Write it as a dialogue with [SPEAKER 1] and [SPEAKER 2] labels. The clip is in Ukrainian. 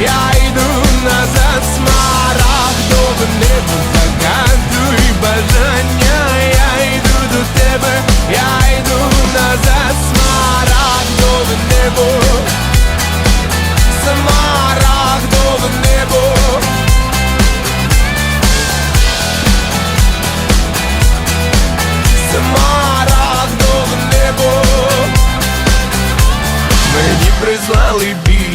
[SPEAKER 1] Я йду назад смарагдове небо загадуй бажання, я йду до тебе, я йду назад смарагдове небо, смарагдове небо. Смарагдове небо. Мені прислали